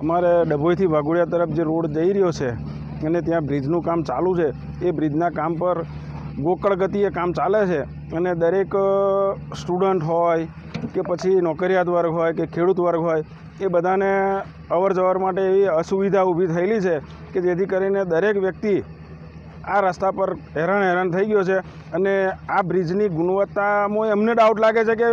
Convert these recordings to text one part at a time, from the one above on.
અમારે ડભોઈથી વાઘોડિયા તરફ જે રોડ જઈ રહ્યો છે અને ત્યાં બ્રિજનું કામ ચાલુ છે, એ બ્રિજના કામ પર ગોકળ ગતિએ કામ ચાલે છે અને દરેક સ્ટુડન્ટ હોય કે પછી નોકરિયાત વર્ગ હોય કે ખેડૂત વર્ગ હોય, એ બધાને અવર જવર માટે એવી અસુવિધા ઊભી થયેલી છે કે જેથી કરીને દરેક વ્યક્તિ આ રસ્તા પર હેરાન હેરાન થઈ ગયો છે અને આ બ્રિજની ગુણવત્તામાં એમને ડાઉટ લાગે છે કે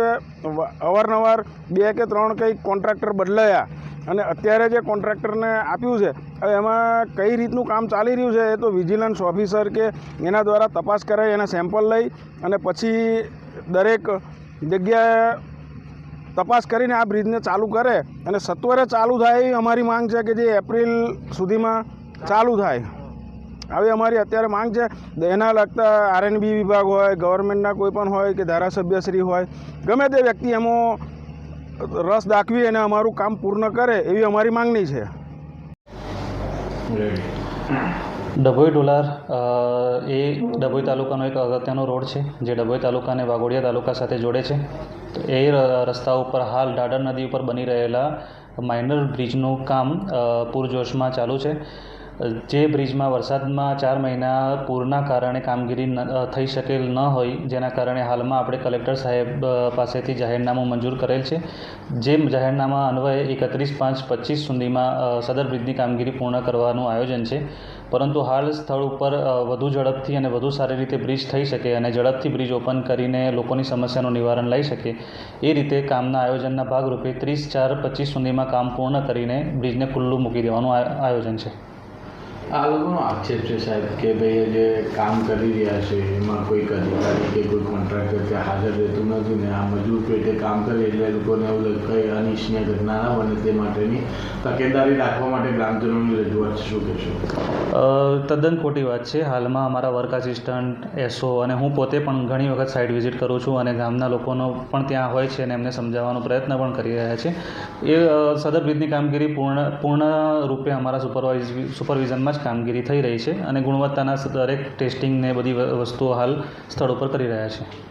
અવારનવાર બે કે ત્રણ કંઈક કોન્ટ્રાક્ટર બદલાયા. અને અત્યારે જે કોન્ટ્રાક્ટરને આપ્યું છે એમાં કઈ રીતનું કામ ચાલી રહ્યું છે એ તો વિજિલન્સ ઓફિસર કે એના દ્વારા તપાસ કરાય એના સેમ્પલ લઈ અને પછી દરેક જગ્યાએ તપાસ કરીને આ બ્રિજને ચાલુ કરે. અને સત્વરે ચાલુ થાય એવી અમારી માંગ છે કે જે એપ્રિલ સુધીમાં ચાલુ થાય. આવી અમારી અત્યારે માંગ છે. એના લગતા આરએનબી વિભાગ હોય ગવર્મેન્ટના કોઈ પણ હોય કે ધારાસભ્યશ્રી હોય, ગમે તે વ્યક્તિ એમાં રસ દાખવી અને અમારું કામ પૂર્ણ કરે એવી અમારી માંગણી છે. ડભોઈ ડોલાર એ ડભોઈ તાલુકાનો એક અગત્યનો રોડ છે, જે ડભોઈ તાલુકાને વાઘોડિયા તાલુકા સાથે જોડે છે. તો એ રસ્તા ઉપર હાલ ડાડર નદી ઉપર બની રહેલા માઇનર બ્રિજનું કામ પૂરજોશમાં ચાલુ છે. જે બ્રિજમાં વરસાદમાં ચાર મહિના પૂરના કારણે કામગીરી થઈ શકેલ ન હોય, જેના કારણે હાલમાં આપણે કલેક્ટર સાહેબ પાસેથી જાહેરનામું મંજૂર કરેલ છે. જે જાહેરનામા અન્વયે એકત્રીસ પાંચ પચીસ સુધીમાં સદર બ્રિજની કામગીરી પૂર્ણ કરવાનું આયોજન છે. પરંતુ હાલ સ્થળ ઉપર વધુ ઝડપથી અને વધુ સારી રીતે બ્રિજ થઈ શકે અને ઝડપથી બ્રિજ ઓપન કરીને લોકોની સમસ્યાનું નિવારણ લઈ શકે, એ રીતે કામના આયોજનના ભાગરૂપે ત્રીસ ચાર પચીસ સુધીમાં કામ પૂર્ણ કરીને બ્રિજને ખુલ્લું મૂકી દેવાનું આયોજન છે. આ લોકોનો આક્ષેપ છે સાહેબ કે ભાઈ જે કામ કરી રહ્યા છે, એમાં કોઈક અધિકારી કે કોઈ કોન્ટ્રાક્ટર કે હાજર રહેતું નથી ને આ મજૂર પેટે કામ કરે એટલે લોકોને એવું કંઈ અનિચ્છનીય ઘટના ના બને તે માટેની તકેદારી રાખવા માટે ગ્રામજનોની રજૂઆત. શું કહેશો? તદ્દન ખોટી વાત છે. હાલમાં અમારા વર્ક આસિસ્ટન્ટ એસઓ અને હું પોતે પણ ઘણી વખત સાઇટ વિઝિટ કરું છું અને ગામના લોકોનો પણ ત્યાં હોય છે અને એમને સમજાવવાનો પ્રયત્ન પણ કરી રહ્યા છે. એ સદર બ્રિજની કામગીરી પૂર્ણ પૂર્ણ રૂપે અમારા સુપરવાઇઝ સુપરવિઝનમાં કામગીરી થઈ રહી છે અને ગુણવત્તાના દરેક ટેસ્ટિંગને બધી વસ્તુઓ હાલ સ્થળ ઉપર કરી રહ્યા છે.